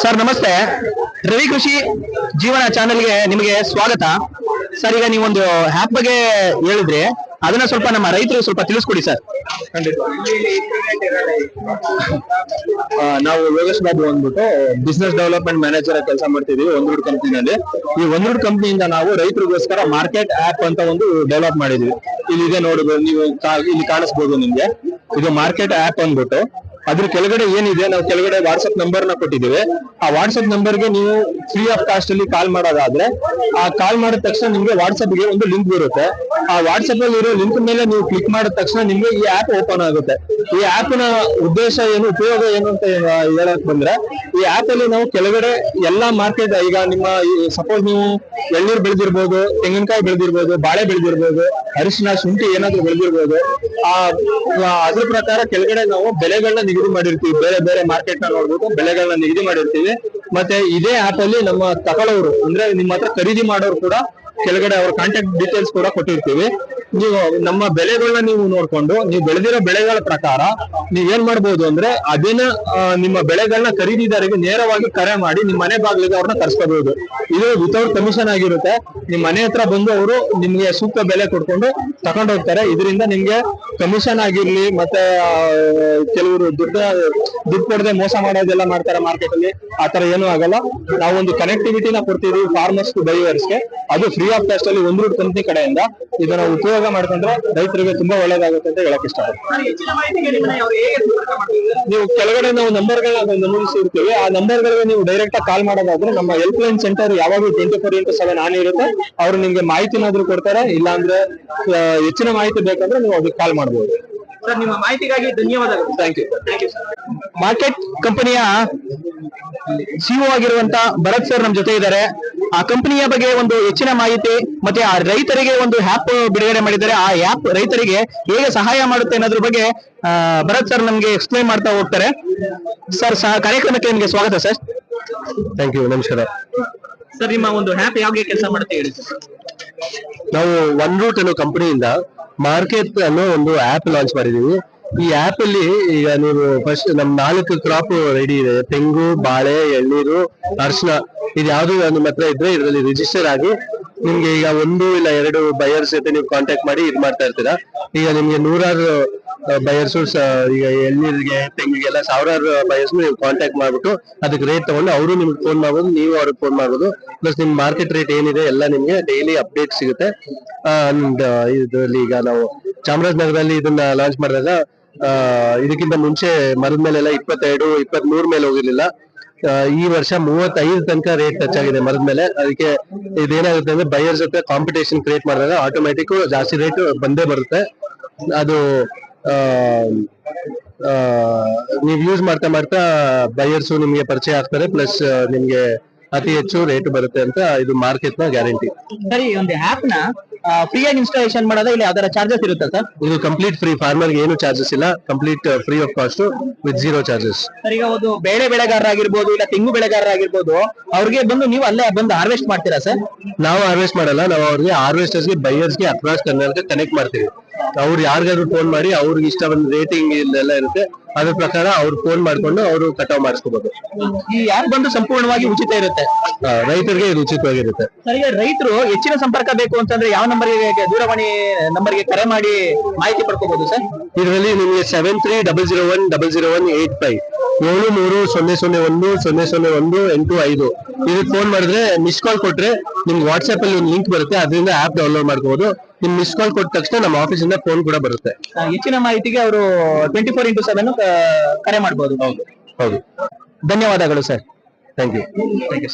Sir, ನಮಸ್ತೆ. ರವಿ ಕೃಷಿ ಜೀವನ ಚಾನೆಲ್ಗೆ ನಿಮಗೆ ಸ್ವಾಗತ. ಸರ್, ಈಗ ನೀವೊಂದು ಆ್ಯಪ್ ಬಗ್ಗೆ ಹೇಳಿದ್ರಿ ಅದನ್ನ ಸ್ವಲ್ಪ ನಮ್ಮ ರೈತರು ಸ್ವಲ್ಪ ತಿಳಿಸ್ಕೊಡಿ ಸರ್. ನಾವು ಯೋಗೇಶ್ ಬಾಬು ಅಂದ್ಬಿಟ್ಟು ಬಿಸ್ನೆಸ್ ಡೆವಲಪ್ಮೆಂಟ್ ಮ್ಯಾನೇಜರ್ ಕೆಲಸ ಮಾಡ್ತಿದೀವಿ, ಒಂದ್ರೂಡ್ ಕಂಪ್ನಿನಲ್ಲಿ ಈ ಒಂದ್ರೂಡ್ ಕಂಪ್ನಿಯಿಂದ ನಾವು ರೈತರಿಗೋಸ್ಕರ ಮಾರ್ಕೆಟ್ ಆಪ್ ಅಂತ ಒಂದು ಡೆವಲಪ್ ಮಾಡಿದ್ವಿ. ಇಲ್ಲಿ ಇದೆ ನೋಡಬಹುದು ನೀವು ಇಲ್ಲಿ ಕಾಣಿಸ್ಬೋದು ನಿಮ್ಗೆ. ಇದು ಮಾರ್ಕೆಟ್ ಆಪ್ ಅಂದ್ಬಿಟ್ಟು. ಅದ್ರ ಕೆಳಗಡೆ ಏನಿದೆ ನಾವು ಕೆಳಗಡೆ ವಾಟ್ಸಪ್ ನಂಬರ್ನ ಕೊಟ್ಟಿದ್ದೇವೆ. ಆ ವಾಟ್ಸ್ಆಪ್ ನಂಬರ್ಗೆ ನೀವು ಫ್ರೀ ಆಫ್ ಕಾಸ್ಟ್ ಅಲ್ಲಿ ಕಾಲ್ ಮಾಡೋದಾದ್ರೆ ಆ ಕಾಲ್ ಮಾಡಿದ ತಕ್ಷಣ ನಿಮ್ಗೆ ವಾಟ್ಸ್ಆಪ್ಗೆ ಒಂದು ಲಿಂಕ್ ಬರುತ್ತೆ. ಆ ವಾಟ್ಸಪ್ ಅಲ್ಲಿ ಇರೋ ಲಿಂಕ್ ಮೇಲೆ ನೀವು ಕ್ಲಿಕ್ ಮಾಡಿದ ತಕ್ಷಣ ನಿಮ್ಗೆ ಈ ಆಪ್ ಓಪನ್ ಆಗುತ್ತೆ. ಈ ಆಪ್ನ ಉದ್ದೇಶ ಏನು ಉಪಯೋಗ ಏನು ಅಂತ ಹೇಳಕ್ ಬಂದ್ರೆ ಈ ಆಪ್ ಅಲ್ಲಿ ನಾವು ಕೆಳಗಡೆ ಎಲ್ಲಾ ಮಾರ್ಕೆಟ್ ಈಗ ನಿಮ್ಮ ಸಪೋಸ್ ನೀವು ಎಳ್ನೀರ್ ಬೆಳೆದಿರ್ಬೋದು ತೆಂಗಿನಕಾಯಿ ಬೆಳೆದಿರ್ಬೋದು ಬಾಳೆ ಬೆಳೆದಿರ್ಬೋದು ಅರಿಶಿನ ಶುಂಠಿ ಏನಾದ್ರು ಬೆಳೆದಿರ್ಬೋದು ಆ, ಅದ್ರ ಪ್ರಕಾರ ಕೆಳಗಡೆ ನಾವು ಬೆಲೆಗಳನ್ನ ನಿಗದಿ ಮಾಡಿರ್ತೀವಿ. ಬೇರೆ ಬೇರೆ ಮಾರ್ಕೆಟ್ನ ನೋಡ್ಬಿಟ್ಟು ಬೆಲೆಗಳನ್ನ ನಿಗದಿ ಮಾಡಿರ್ತೀವಿ. ಮತ್ತೆ ಇದೇ ಆಪ್ ಅಲ್ಲಿ ನಮ್ಮ ತಗೊಳ್ಳೋರು ಅಂದ್ರೆ ನಿಮ್ಮ ಹತ್ರ ಖರೀದಿ ಮಾಡೋರು ಕೂಡ ಕೆಳಗಡೆ ಅವ್ರ ಕಾಂಟ್ಯಾಕ್ಟ್ ಡೀಟೇಲ್ಸ್ ಕೂಡ ಕೊಟ್ಟಿರ್ತೀವಿ. ನೀವು ನಮ್ಮ ಬೆಳೆಗಳನ್ನ ನೀವು ನೋಡ್ಕೊಂಡು, ನೀವು ಬೆಳೆದಿರೋ ಬೆಳೆಗಳ ಪ್ರಕಾರ ನೀವೇನ್ ಮಾಡ್ಬೋದು ಅಂದ್ರೆ ಅದನ್ನ ನಿಮ್ಮ ಬೆಳೆಗಳನ್ನ ಖರೀದಿದಾರಿಗೆ ನೇರವಾಗಿ ಕರೆ ಮಾಡಿ ನಿಮ್ಮ ಮನೆ ಬಾಗಿಲಿಗೆ ಅವ್ರನ್ನ ಕರ್ಸ್ಕೋಬಹುದು ಇದು ವಿತೌಟ್ ಕಮಿಷನ್ ಆಗಿರುತ್ತೆ. ನಿಮ್ ಮನೆ ಹತ್ರ ಬಂದು ಅವರು ನಿಮ್ಗೆ ಸೂಕ್ತ ಬೆಲೆ ಕೊಡ್ಕೊಂಡು ತಗೊಂಡ್ ಹೋಗ್ತಾರೆ. ಇದರಿಂದ ನಿಮ್ಗೆ ಕಮಿಷನ್ ಆಗಿರ್ಲಿ ಮತ್ತೆ ಕೆಲವರು ದುಡ್ಡ, ದುಡ್ಡು ಕೊಡದೆ ಮೋಸ ಮಾಡೋದೆಲ್ಲ ಮಾಡ್ತಾರೆ ಮಾರ್ಕೆಟ್ ಅಲ್ಲಿ. ಆತರ ಏನೂ ಆಗಲ್ಲ. ನಾವೊಂದು ಕನೆಕ್ಟಿವಿಟಿನ ಕೊಡ್ತೀವಿ ಫಾರ್ಮರ್ಸ್ ಟು ಬೈವರ್ಸ್ಗೆ ಅದು ಫ್ರೀ ಆಫ್ ಕಾಸ್ಟ್ ಅಲ್ಲಿ ಒಂದು ಕಂಪ್ನಿ ಕಡೆಯಿಂದ. ಇದನ್ನ ಉಪಯೋಗ ಮಾಡ್ಕೊಂಡ್ರೆ ರೈತರಿಗೆ ತುಂಬಾ ಒಳ್ಳೇದಾಗುತ್ತೆ ಅಂತ ಹೇಳಕ್ ಇಷ್ಟ? ನೀವು ಕೆಳಗಡೆ ನಾವು ನಂಬರ್ಗಳನ್ನ ನಮೂದಿಸಿರ್ತೀವಿ. ಆ ನಂಬರ್ ಗಳಿಗೆ ನೀವು ಡೈರೆಕ್ಟ್ ಆಗಿ ಕಾಲ್ ಮಾಡೋದಾದ್ರೆ ನಮ್ಮ ಹೆಲ್ಪ್ ಲೈನ್ ಸೆಂಟರ್ ಯಾವಾಗಲೂ twenty four into seven on ಇರುತ್ತೆ. ಅವ್ರು ನಿಮ್ಗೆ ಮಾಹಿತಿನಾದ್ರೂ ಕೊಡ್ತಾರೆ, ಇಲ್ಲಾಂದ್ರೆ ಹೆಚ್ಚಿನ ಮಾಹಿತಿ ಬೇಕಂದ್ರೆ ನೀವು ಅದಕ್ಕೆ ಕಾಲ್ ಮಾಡಬಹುದು ಸರ್ ನಿಮ್ಮ ಮಾಹಿತಿಗಾಗಿ ಧನ್ಯವಾದಗಳು. Thank you thank you sir market ಕಂಪನಿಯ ಸಿಒ ಆಗಿರುವಂತ ಭರತ್ ಸರ್ ನಮ್ ಜೊತೆ ಇದ್ದಾರೆ. ಆ ಕಂಪನಿಯ ಬಗ್ಗೆ ಒಂದು ಹೆಚ್ಚಿನ ಮಾಹಿತಿ ಮತ್ತೆ ಆ ರೈತರಿಗೆ ಒಂದು ಆ್ಯಪ್ ಬಿಡುಗಡೆ ಮಾಡಿದ್ದಾರೆ. ಆ ಆ್ಯಪ್ ರೈತರಿಗೆ ಹೇಗೆ ಸಹಾಯ ಮಾಡುತ್ತೆ ಅನ್ನೋದ್ರ ಬಗ್ಗೆ ಆ, ಭರತ್ ಸರ್ ನಮ್ಗೆ ಎಕ್ಸ್ಪ್ಲೈನ್ ಮಾಡ್ತಾ ಹೋಗ್ತಾರೆ. ಸರ್ ಸಹ ಕಾರ್ಯಕ್ರಮಕ್ಕೆ ನಿಮಗೆ ಸ್ವಾಗತ ಸರ್ ಥ್ಯಾಂಕ್ ಯು ನಮಸ್ಕಾರ. ಸರ್ ನಿಮ್ಮ ಒಂದು ಆ್ಯಪ್ ಯಾವ ಕೆಲಸ ಮಾಡುತ್ತೆ ಹೇಳಿ ನಾವು ಒನ್ ರೂಟ್ ಅನ್ನೋ ಕಂಪನಿಯಿಂದ ಮಾರ್ಕೆಟ್ ಅನ್ನೋ ಒಂದು ಆಪ್ ಲಾಂಚ್ ಮಾಡಿದೀವಿ. ಈ ಆಪ್ ಅಲ್ಲಿ ಈಗ ನೀವು ಫಸ್ಟ್ ನಮ್ ನಾಲ್ಕು ಕ್ರಾಪ್ ರೆಡಿ ಇದೆ. ತೆಂಗು, ಬಾಳೆ, ಎಳ್ನೀರು ಅರಿಶಿನ ಇದು ಯಾವ್ದು ನಿಮ್ಮ ಹತ್ರ ಇದ್ರೆ ಇದರಲ್ಲಿ ರಿಜಿಸ್ಟರ್ ಆಗಿ ನಿಮ್ಗೆ ಈಗ ಒಂದು ಇಲ್ಲ ಎರಡು ಬಯರ್ಸ್ ಜೊತೆ ನೀವು ಕಾಂಟ್ಯಾಕ್ಟ್ ಮಾಡಿ ಇದು ಮಾಡ್ತಾ ಇರ್ತೀರಾ. ಈಗ ನಿಮ್ಗೆ ನೂರಾರು ಬಯರ್ಸ್ ಈಗ ಎಳ್ನೀರಿಗೆ ತೆಂಗಿಗೆಲ್ಲ ಸಾವಿರಾರು ಬಯರ್ಸ್ ನೀವು ಕಾಂಟ್ಯಾಕ್ಟ್ ಮಾಡ್ಬಿಟ್ಟು ಅದಕ್ಕೆ ರೇಟ್ ತಗೊಂಡು ಅವರು ನಿಮ್ಗೆ ಫೋನ್ ಮಾಡ್ಬೋದು, ನೀವು ಅವ್ರಿಗೆ ಫೋನ್ ಮಾಡ್ಬೋದು. ಪ್ಲಸ್ ನಿಮ್ ಮಾರ್ಕೆಟ್ ರೇಟ್ ಏನಿದೆ ಎಲ್ಲ ನಿಮ್ಗೆ ಡೈಲಿ ಅಪ್ಡೇಟ್ ಸಿಗುತ್ತೆ. ಅಂಡ್ ಇದರಲ್ಲಿ ಈಗ ನಾವು ಚಾಮರಾಜನಗರದಲ್ಲಿ ಇದನ್ನ ಲಾಂಚ್ ಮಾಡಿದಾಗ ಇದಕ್ಕಿಂತ ಮುಂಚೆ ಮರದ ಮೇಲೆಲ್ಲ ಇಪ್ಪತ್ತೆರಡು ಇಪ್ಪತ್ತ್ ಮೂರ್ ಮೇಲೆ ಹೋಗಿರ್ಲಿಲ್ಲ. ಈ ವರ್ಷ ಮೂವತ್ತೈದು ತನಕ ರೇಟ್ ಟಚ್ ಆಗಿದೆ ಮರದ ಮೇಲೆ. ಅದಕ್ಕೆ ಇದೇನಾಗುತ್ತೆ ಅಂದ್ರೆ ಬಯರ್ ಜೊತೆ ಕಾಂಪಿಟೇಷನ್ ಕ್ರಿಯೇಟ್ ಮಾಡಿದಾಗ ಆಟೋಮೆಟಿಕ್ ಜಾಸ್ತಿ ರೇಟ್ ಬಂದೇ ಬರುತ್ತೆ. ಅದು ನೀವ್ ಯೂಸ್ ಮಾಡ್ತಾ ಮಾಡ್ತಾ ಬೈಯರ್ಸ್ ನಿಮಗೆ ಪರಿಚಯ ಆಗ್ತಾರೆ ಪ್ಲಸ್ ನಿಮಗೆ ಅತಿ ಹೆಚ್ಚು ರೇಟ್ ಬರುತ್ತೆ ಅಂತ ಇದು ಮಾರ್ಕೆಟ್ನ ಗ್ಯಾರಂಟಿ ಸರ್ ಒಂದು ಆಪ್ನ ಫ್ರೀಯಾಗಿ ಇನ್ಸ್ಟಾಲೇಷನ್ ಮಾಡೋದಾ ಇಲ್ಲ ಅದರ ಚಾರ್ಜಸ್ ಇರುತ್ತಾ ಸರ್? ಇದು ಕಂಪ್ಲೀಟ್ ಫ್ರೀ ಫಾರ್ಮರ್ ಏನು ಚಾರ್ಜಸ್ ಇಲ್ಲ complete free of cost with zero charges sir ಈಗ ಒಂದು ಬೇಳೆ ಬೆಳೆಗಾರರಾಗಿರ್ಬೋದು ಇಲ್ಲ ತೆಂಗು ಬೆಳೆಗಾರರಾಗಿರ್ಬೋದು ಅವ್ರಿಗೆ ಬಂದು ನೀವು ಅಲ್ಲೇ ಬಂದು ಹಾರ್ವೆಸ್ಟ್ ಮಾಡ್ತೀರಾ ಸರ್? ನಾವು ಹಾರ್ವೆಸ್ಟ್ ಮಾಡಲ್ಲ ನಾವು ಅವ್ರಿಗೆ ಹಾರ್ವೆಸ್ಟರ್ಸ್ಗೆ ಬೈಯರ್ಸ್ಗೆ ಅಕ್ರಾಸ್ ಕರ್ನಾಟಕ ಕನೆಕ್ಟ್ ಮಾಡ್ತೀವಿ. ಅವ್ರು ಯಾರಿಗಾದ್ರು ಫೋನ್ ಮಾಡಿ ಅವ್ರಿಗೆ ಇಷ್ಟ ಬಂದ ರೇಟಿಂಗ್ ಇಲ್ಲೆಲ್ಲ ಇರುತ್ತೆ. ಅದ್ರ ಪ್ರಕಾರ ಅವ್ರು ಫೋನ್ ಮಾಡ್ಕೊಂಡು ಅವರು ಕಟಾವ್ ಮಾಡಿಸ್ಕೋಬಹುದು ಈ ಆ್ಯಪ್ ಬಂದು ಸಂಪೂರ್ಣವಾಗಿ ಉಚಿತ ಇರುತ್ತೆ. ರೈತರಿಗೆ ಇದು ಉಚಿತವಾಗಿರುತ್ತೆ. ಸರ್ ಈಗ ರೈತರು ಹೆಚ್ಚಿನ ಸಂಪರ್ಕ ಬೇಕು ಅಂತಂದ್ರೆ ಯಾವ ನಂಬರ್ಗೆ ದೂರವಾಣಿ ನಂಬರ್ಗೆ ಕರೆ ಮಾಡಿ ಮಾಹಿತಿ ಪಡ್ಕೋಬಹುದು ಸರ್? ಇದರಲ್ಲಿ ನಿಮಗೆ seven three double zero one double zero one eight five ಏಳು ಮೂರು ಸೊನ್ನೆ ಸೊನ್ನೆ ಒಂದು ಸೊನ್ನೆ ಸೊನ್ನೆ ಒಂದು ಎಂಟು ಐದು. ಇದಕ್ಕೆ ಫೋನ್ ಮಾಡಿದ್ರೆ ಮಿಸ್ ಕಾಲ್ ಕೊಟ್ರೆ ನಿಮ್ಗೆ ವಾಟ್ಸ್ಆಪ್ ಅಲ್ಲಿ ಒಂದು ಲಿಂಕ್ ಬರುತ್ತೆ ಅದರಿಂದ ಆಪ್ ಡೌನ್ಲೋಡ್ ಮಾಡ್ಕೋಬಹುದು ನಿಮ್ ಮಿಸ್ ಕಾಲ್ ಕೊಟ್ಟ ತಕ್ಷಣ ನಮ್ಮ ಆಫೀಸಿಂದ ಫೋನ್ ಕೂಡ ಬರುತ್ತೆ. ಹೆಚ್ಚಿನ ಮಾಹಿತಿಗೆ ಅವರು ಟ್ವೆಂಟಿ ಫೋರ್ ಇಂಟು ಸೆವೆನ್ ಕರೆ ಮಾಡಬಹುದು ಹೌದು. ಧನ್ಯವಾದಗಳು sir thank you thank you